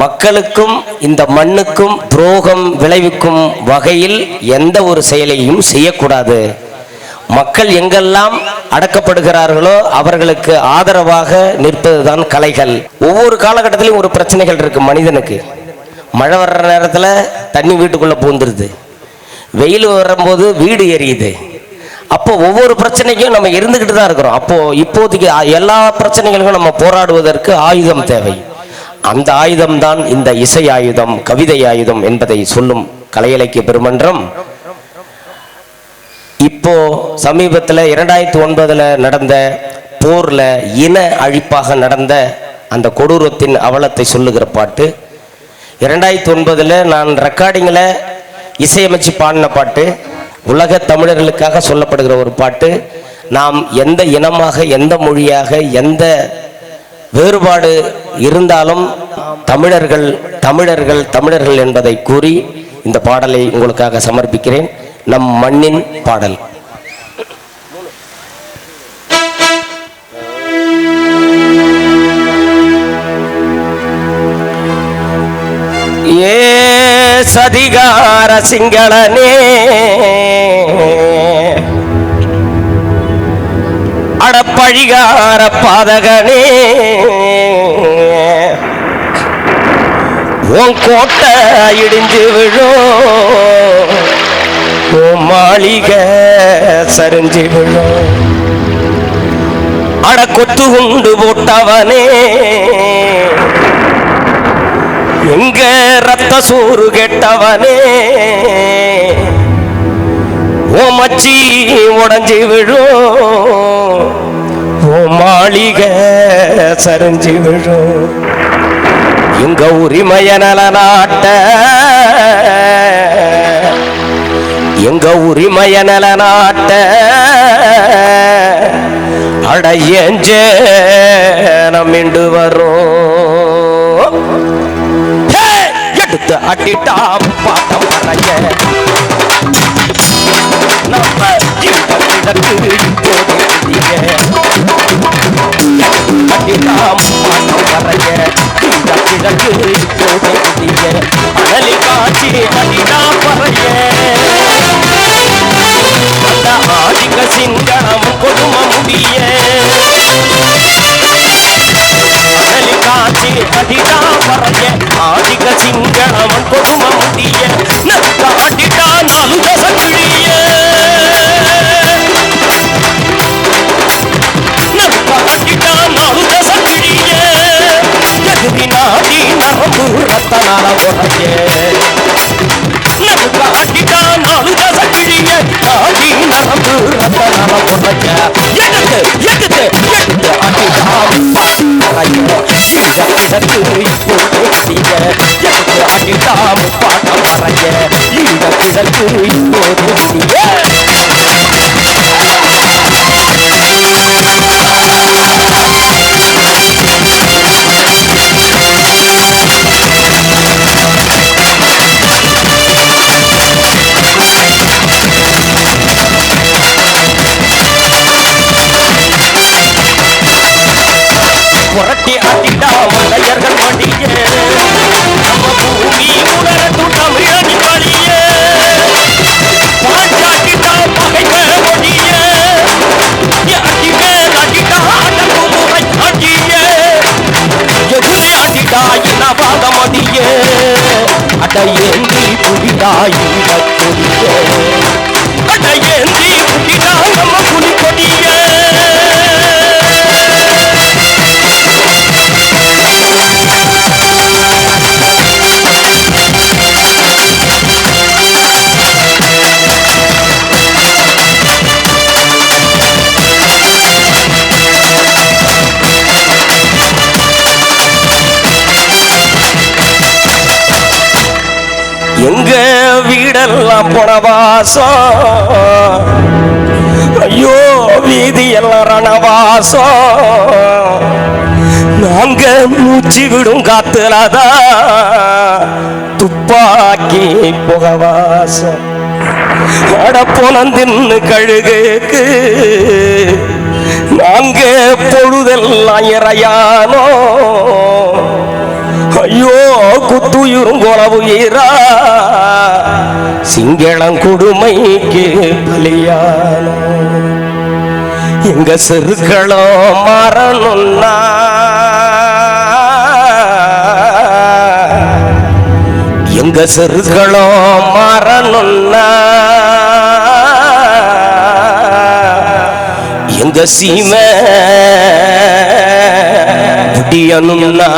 மக்களுக்கும் இந்த மண்ணுக்கும் துரோகம் விளைவிக்கும் வகையில் எந்த ஒரு செயலையும் செய்யக்கூடாது. மக்கள் எங்கெல்லாம் அடக்கப்படுகிறார்களோ அவர்களுக்கு ஆதரவாக நிற்பதுதான் கலைகள். ஒவ்வொரு காலகட்டத்திலும் ஒரு பிரச்சனைகள் இருக்கு மனிதனுக்கு. மழை வர்ற நேரத்தில் தண்ணி வீட்டுக்குள்ளே பூந்துருது. வெயில் வரும்போது வீடு எரியுது. அப்போ ஒவ்வொரு பிரச்சனைக்கும் நம்ம இருந்துக்கிட்டு தான் இருக்கிறோம். அப்போ இப்போதைக்கு எல்லா பிரச்சனைகளுக்கும் நம்ம போராடுவதற்கு ஆயுதம் தேவை. அந்த ஆயுதம்தான் இந்த இசை ஆயுதம் கவிதை ஆயுதம் என்பதை சொல்லும் கலை இலக்கிய பெருமன்றம். இப்போ சமீபத்தில் இரண்டாயிரத்தி ஒன்பதில் நடந்த போரில் இன அழிப்பாக நடந்த அந்த கொடூரத்தின் அவலத்தை சொல்லுகிற பாட்டு. இரண்டாயிரத்தி ஒன்பதில் நான் ரெக்கார்டிங்கில் இசையமைச்சு பாடின பாட்டு. உலக தமிழர்களுக்காக சொல்லப்படுகிற ஒரு பாட்டு. நாம் எந்த இனமாக எந்த மொழியாக எந்த வேறுபாடு இருந்தாலும் தமிழர்கள் தமிழர்கள் தமிழர்கள் என்பதை கூறி இந்த பாடலை உங்களுக்காக சமர்ப்பிக்கிறேன். நம் மண்ணின் பாடல். ஏ சதிகார சிங்களனே அடப்பழிகார பாதகனே. உன் கோட்டை இடிஞ்சு விழும் உன் மாளிகை சரிஞ்சு விழும் அட கொத்து உண்டு போட்டவனே. எங்க ரத்த சோறு கெட்டவனே. ஓ உடஞ்சி விழும். ஓ மாளிகை சரிஞ்சு விழும். இங்க உரிமைய நல நாட்ட எங்க உரிமைய நலநாட்ட அடையஞ்ச நம்மிண்டு வரும்? எடுத்து அட்டிட்டா பாட்டம் வரைய. நம்ம இந்த கிழக்கு இப்போது புதிய அட்டிட்டா வரைய இந்த கிழக்கு இப்போது அனலி காட்சி அடிடா பறைய நரம்பு ரத்தனால நாலு தச கிழிய நாடி நரம்பு ரத்தனால உடைய எடுத்து எடுத்து எடுத்து அடிட்டா பாட்டம் வரைய இந்த கிழக்கு இப்போது புரட்டி அடிட்டா மலையர்கள் மடியே நம்ம பூமி உணரட்டும் தமிழனி வழியே பாஞ்சாட்டிட்டா பகைவ மொழிய அடி மேல் அடிட்டா அடங்கும் முறை அடிய. எதிரி அடிட்டா இனவாத மடிய அடையேந்தி புடிதாய் கொடிய அடையேந்தி எல்லாம் புனவாசம் ஐயோ வீதி எல்லாம் ரணவாசம். நாங்க மூச்சு விடும் காத்துலதா துப்பாக்கி புகவாசம். அடப்புனந்தின்னு கழுகுக்கு. நாங்க பொழுதெல்லாம் இறையானோ. ஐயோ குத்துயிரும் உறவுயிரா சிங்களம் கொடுமைக்கு பலியானோம் எங்க செருக்களோ மரணும்னா எங்க செருக்களோ மரணும்னா எங்க சீமை முடியணும்னா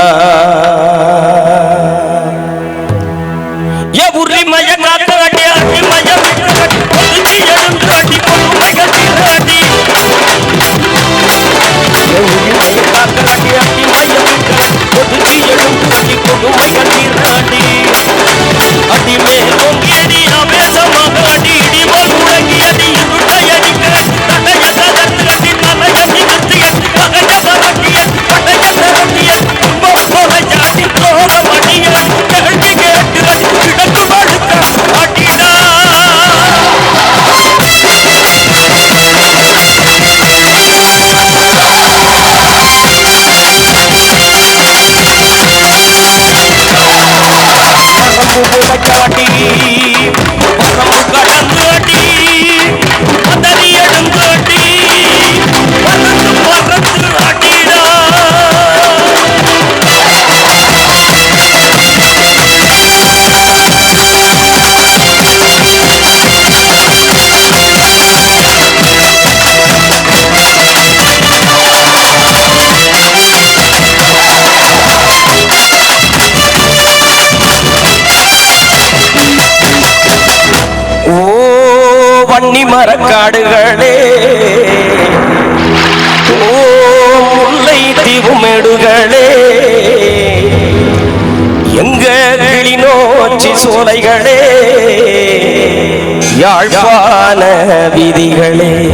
மரக்காடுகளே. ஓ முல்லை தீவுமேடுகளே. எங்க கிளிநோச்சி சோலைகளே. யாழ்ப்பாண விதிகளே.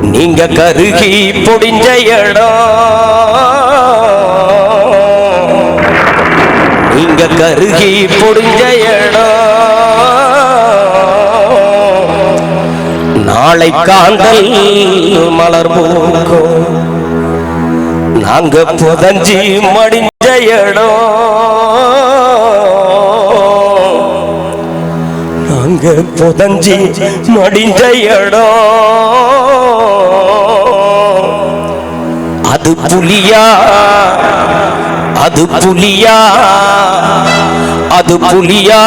நீங்க கருகி பொடிஞ்ச இடம். நீங்க கருகி பொடிஞ்ச இடம். மலை காந்தல் மலர் மூங்கோ நாங்க புதஞ்சி மடிஞ்ச இடம். நாங்க புதஞ்சி மடிஞ்ச இடம். அது புலியா? அது புலியா? அது புலியா?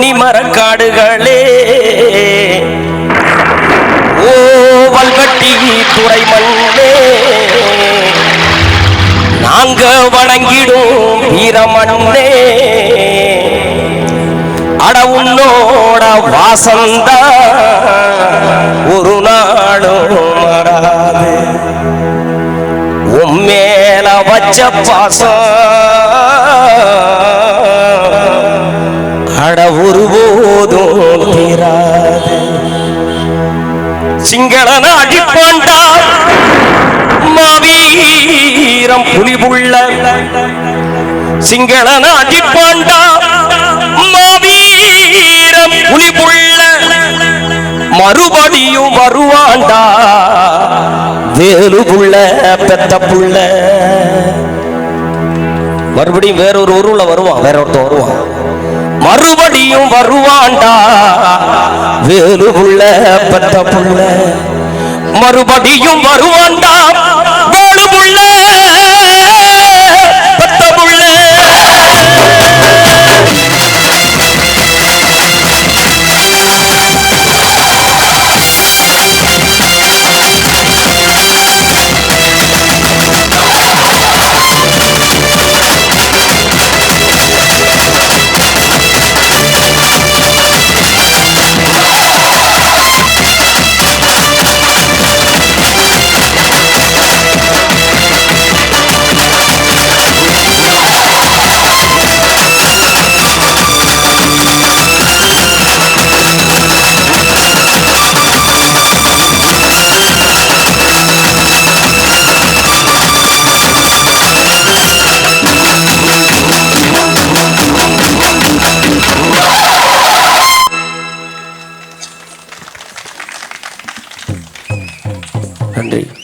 வன்னி மரக்காடுகளே ஓ வல்வட்டி துறை மண்ணே நாங்க வணங்கிடும் வீரமண்ணே. அட உன்னோட வாசந்தா ஒரு நாளும் மராது வச்ச பாசம் அட ஒருபோதும் தீராது. சிங்களன அடிப்பாண்டா மாவீரம் புலிபுள்ள. சிங்களன அடிப்பாண்டா மாவீரம் புலிபுள்ள. மறுபடியும் வருவாண்டா. வேலு புள்ள பெத்த புள்ள மறுபடியும் வேறொரு ஊருல வருவான். வேற ஒருத்தன் வருவான். மறுபடியும் வருவாண்டா? வேறு உள்ள பெத்த புள்ள. மறுபடியும் வருவாண்டா?